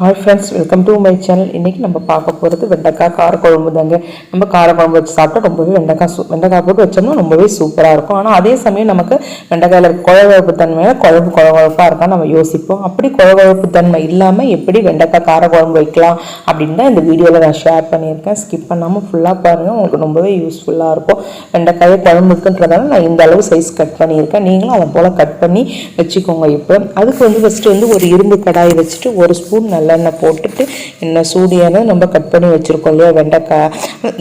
Hi friends welcome to my channel இன்றைக்கி நம்ம பார்க்க போகிறது வெண்டைக்காய் காரக்குழம்பு தாங்க. நம்ம காரக்குழம்பு வச்சு சாப்பிட்டா ரொம்பவே வெண்டைக்காய் சூ வெண்டைக்காய் போட்டு வச்சோம்னா ரொம்பவே சூப்பராக இருக்கும். ஆனால் அதே சமயம் நமக்கு வெண்டைக்காயில் இருக்க குழகுழப்பு தன்மையில குழம்பு குழகுழப்பாக இருக்கா நம்ம யோசிப்போம். அப்படி குழகுழப்பு தன்மை இல்லாமல் எப்படி வெண்டைக்காய் காரக்குழம்பு வைக்கலாம் அப்படின்னு தான் இந்த வீடியோவில் நான் ஷேர் பண்ணியிருக்கேன். ஸ்கிப் பண்ணாமல் ஃபுல்லாக பாருங்கள் உங்களுக்கு ரொம்பவே யூஸ்ஃபுல்லாக இருக்கும். வெண்டைக்காயை குழம்புக்குன்றதால நான் இந்த அளவு சைஸ் கட் பண்ணியிருக்கேன். நீங்களும் அதை போல் கட் பண்ணி வச்சுக்கோங்க இப்போ. அதுக்கு வந்து ஃபஸ்ட்டு வந்து ஒரு இரும்பு கடாயை வச்சுட்டு ஒரு ஸ்பூன் நல்லெண்ணெய் போட்டுட்டு எண்ணெய் சூடு நம்ம கட் பண்ணி வச்சுருக்கோம் இல்லையா வெண்டைக்காய்.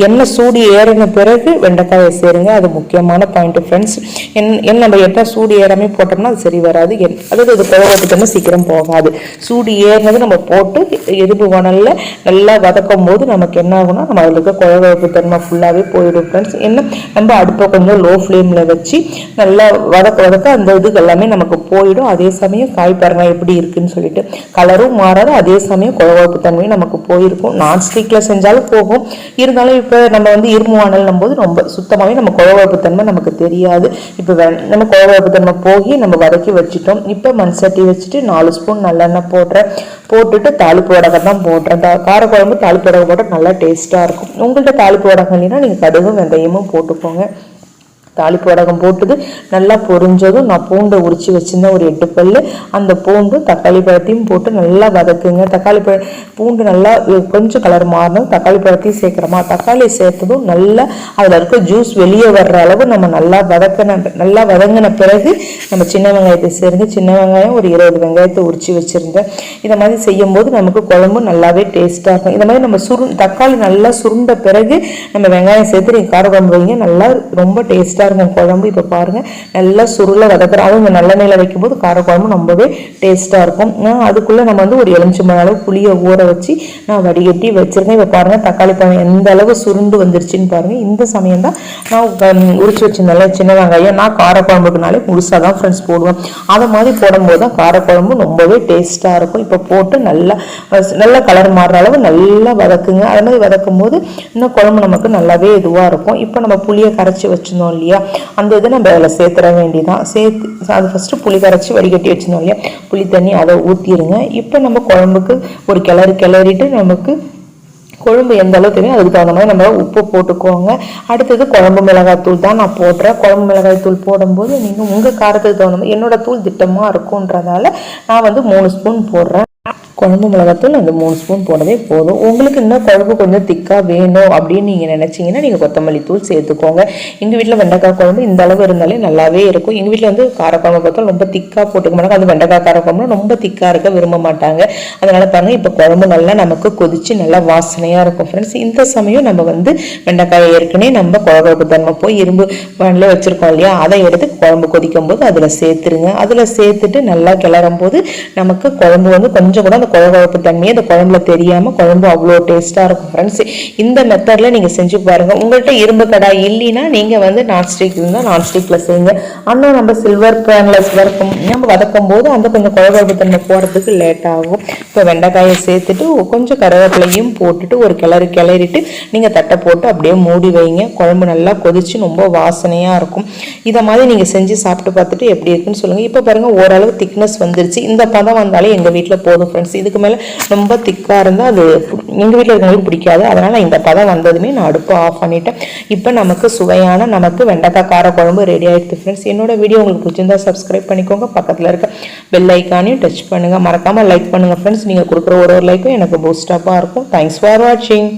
எண்ணெய் சூடு ஏறின பிறகு வெண்டைக்காயை சேருங்க. அது முக்கியமான பாயிண்ட் ஃப்ரெண்ட்ஸ் என் என் நம்ம எண்ணெய் சூடு ஏறாமே போட்டோம்னா அது சரி வராது. என் அதாவது அது குழவத்துக்கு சீக்கிரம் போகாது. சூடு ஏறினது நம்ம போட்டு எதிர்ப்பு வனலில் நல்லா வதக்கும் போது நமக்கு என்ன ஆகும்னா நம்ம அதில் இருக்க குழவப்பு தன்மை ஃபுல்லாகவே போயிடும் ஃப்ரெண்ட்ஸ் என்ன? நம்ம அடுப்பை கொஞ்சம் லோ ஃப்ளேமில் வச்சு நல்லா வதக்க வதக்க அந்த இது எல்லாமே நமக்கு போயிடும். அதே சமயம் காய் பாருங்க எப்படி இருக்குன்னு சொல்லிட்டு. கலரும் மாறாது அதே சமயம் குழவப்பு தன்மையும் நமக்கு போயிருக்கும். நான் ஸ்டிக்கில் செஞ்சாலும் போகும். இருந்தாலும் இப்போ நம்ம வந்து இரும்பு வானல்னும் போது ரொம்ப சுத்தமாகவே நம்ம குழவாப்பு தன்மை நமக்கு தெரியாது. இப்போ நம்ம குழவப்பு தன்மை போகி நம்ம வதக்கி வச்சுட்டோம். இப்போ மண் சட்டி வச்சுட்டு நாலு ஸ்பூன் நல்லெண்ணெய் போடுறேன் போட்டுட்டு தாளிப்பு வடகம் தான் போடுறேன். தா- காரக்குழம்பு தாளிப்பு வடகம் போட்டால் நல்லா டேஸ்ட்டாக இருக்கும். உங்கள்கிட்ட தாளிப்பு வடகம் இல்லைன்னா நீங்கள் கடுகும் வெந்தயமும் போட்டுக்கோங்க. தாளிப்பு வடகம் போட்டது. நல்லா பொரிஞ்சதும் நான் பூண்டை உரிச்சு வச்சிருந்தேன் ஒரு எட்டு பல் அந்த பூண்டு தக்காளி பழத்தையும் போட்டு நல்லா வதக்குங்க. தக்காளி பழ பூண்டு நல்லா கொஞ்சம் கலர் மாறணும் தக்காளி பழத்தையும் சேர்க்குறோமா தக்காளி சேர்த்ததும் நல்லா அதில் இருக்க ஜூஸ் வெளியே வர்ற அளவு நம்ம நல்லா வதக்கின நல்லா வதங்கின பிறகு நம்ம சின்ன வெங்காயத்தை சேர்ந்து சின்ன வெங்காயம் ஒரு இருபது வெங்காயத்தை உரிச்சு வச்சுருந்தேன் இதை மாதிரி செய்யும்போது நமக்கு குழம்பு நல்லாவே டேஸ்ட்டாக இருக்கும். இந்த மாதிரி நம்ம சுரு தக்காளி நல்லா சுருண்ட பிறகு நம்ம வெங்காயம் சேர்த்து நீங்கள் கார குழம்பு வைங்க. நல்லா ரொம்ப டேஸ்ட்டாக இருக்கும் குழம்பு இப்போ பாருங்கள் நல்லா சுருளை வதக்குறோம் அதுவும் இந்த நல்லெண்ணெயில் வைக்கும்போது கார குழம்பு ரொம்பவே டேஸ்ட்டாக இருக்கும். அதுக்குள்ளே நம்ம வந்து ஒரு எலுமிச்சம்பழம் அளவு புளியை ஊற வச்சு நான் வடிகட்டி வச்சிருக்கேன். இப்போ பாருங்கள் தக்காளி பழம் எந்த அளவு சுருண்டு வந்துருச்சுன்னு பாருங்கள் இந்த சமயம் தான் நான் உரிச்சு வச்சிருந்தேன்ல சின்ன வெங்காயம். நான் காரக்குழம்புக்குனாலே முழுசாக தான் ஃப்ரெண்ட்ஸ் போடுவேன். அதை மாதிரி போடும்போது தான் காரக்குழம்பு ரொம்பவே டேஸ்ட்டாக இருக்கும். இப்போ போட்டு நல்லா நல்லா கலர் மாறுற அளவு நல்லா வதக்குங்க. அது மாதிரி வதக்கும் போது இன்னும் குழம்பு நமக்கு நல்லாவே இதுவாக இருக்கும். இப்போ நம்ம புளியை கரைச்சி வச்சிருந்தோம் இல்லையா? அந்த இதை நம்ம அதில் சேர்த்துற வேண்டியதான் சேர்த்து அது ஃபஸ்ட்டு புளி கரைச்சி வடிகட்டி வச்சுருந்தோம் இல்லையா? புளி தண்ணி அதை ஊற்றிடுங்க இப்போ நம்ம குழம்புக்கு ஒரு கிளறு கிளறிட்டு நமக்கு குழம்பு எந்த அளவுக்கு தேவையோ அதுக்கு தகுந்த மாதிரி நம்ம உப்பு போட்டுக்கோங்க. அடுத்தது குழம்பு மிளகாய் தூள் தான் நான் போடுறேன். குழம்பு மிளகாய் தூள் போடும்போது நீங்கள் உங்கள் காரத்துக்கு தகுந்த மாதிரி என்னோட தூள் திட்டமாக இருக்குன்றதால நான் வந்து மூணு ஸ்பூன் போடுறேன். குழம்பு மிளகாத்தூள் அந்த மூணு ஸ்பூன் போடவே போதும். உங்களுக்கு இன்னும் குழம்பு கொஞ்சம் திக்காக வேணும் அப்படின்னு நீங்கள் நினச்சிங்கன்னா நீங்கள் கொத்தமல்லி தூள் சேர்த்துக்கோங்க. எங்கள் வீட்டில் வெண்டைக்காய் குழம்பு இந்த அளவு இருந்தாலே நல்லாவே இருக்கும். எங்கள் வீட்டில் வந்து காரக்குழம்பு பார்த்தா ரொம்ப திக்காக போட்டுக்க மாட்டாங்க. அது வெண்டைக்காய் காரக்குழம்புலாம் ரொம்ப திக்காக இருக்க விரும்ப மாட்டாங்க. அதனால் பாருங்கள் இப்போ குழம்பு நல்லா நமக்கு கொதித்து நல்லா வாசனையாக இருக்கும் ஃப்ரெண்ட்ஸ் இந்த சமயம் நம்ம வந்து வெண்டைக்காயை ஏற்கனவே நம்ம குழம்பு தன்மை போய் இரும்பு பானில் வச்சுருக்கோம் இல்லையா? அதை எடுத்து குழம்பு கொதிக்கும் போது அதில் சேர்த்துருங்க. அதில் சேர்த்துட்டு நல்லா கிளறும் போது நமக்கு குழம்பு வந்து கொஞ்சம் கூட அந்த குழகுழப்பு தன்மையை அந்த குழம்புல தெரியாமல் குழம்பு அவ்வளோ டேஸ்ட்டாக இருக்கும் ஃப்ரெண்ட்ஸ் இந்த மெத்தடில் நீங்கள் செஞ்சு பாருங்கள் உங்கள்கிட்ட இரும்பு கடாய் இல்லைன்னா நீங்கள் வந்து நான்ஸ்டிக் இருந்தால் நான்ஸ்டிக்கில் செய்யுங்க. ஆனால் நம்ம சில்வர் பேனில் வதக்கும் நம்ம வதக்கும் போது அந்த கொஞ்சம் குழகுழப்பு தன்மை போகிறதுக்கு லேட் ஆகும். இப்போ வெண்டைக்காயை சேர்த்துட்டு கொஞ்சம் கருவேப்பிலையும் போட்டுட்டு ஒரு கிளறி கிளறிட்டு நீங்கள் தட்டை போட்டு அப்படியே மூடி வைங்க. குழம்பு நல்லா கொதிச்சு ரொம்ப வாசனையாக இருக்கும். இதை மாதிரி நீங்கள் செஞ்சு சாப்பிட்டு பார்த்துட்டு எப்படி இருக்குன்னு சொல்லுங்கள் இப்போ பாருங்கள் ஓரளவு திக்னஸ் வந்துருச்சு. இந்த பதம் வந்தாலே எங்கள் வீட்டில் போதும். ஃப்ரெண்ட்ஸ் இதுக்கு மேலே ரொம்ப திக்காக இருந்தால் அது எங்கள் வீட்டில் இருக்கவங்களுக்கு பிடிக்காது. அதனால் இந்த பதம் வந்ததுமே நான் அடுப்பு ஆஃப் பண்ணிட்டேன். இப்போ நமக்கு சுவையான நமக்கு வெண்டைக்காய் கார குழம்பு ரெடி ஆகிடுது ஃப்ரெண்ட்ஸ் என்னோட வீடியோ உங்களுக்கு பிடிச்சிருந்தா சப்ஸ்கிரைப் பண்ணிக்கோங்க. பக்கத்தில் இருக்க பெல் ஐக்கானையும் டச் பண்ணுங்கள் மறக்காமல் லைக் பண்ணுங்கள் ஃப்ரெண்ட்ஸ் நீங்கள் கொடுக்குற ஒரு ஒரு லைக்கும் எனக்கு பூஸ்டப்பாக இருக்கும். தேங்க்ஸ் ஃபார் வாட்சிங்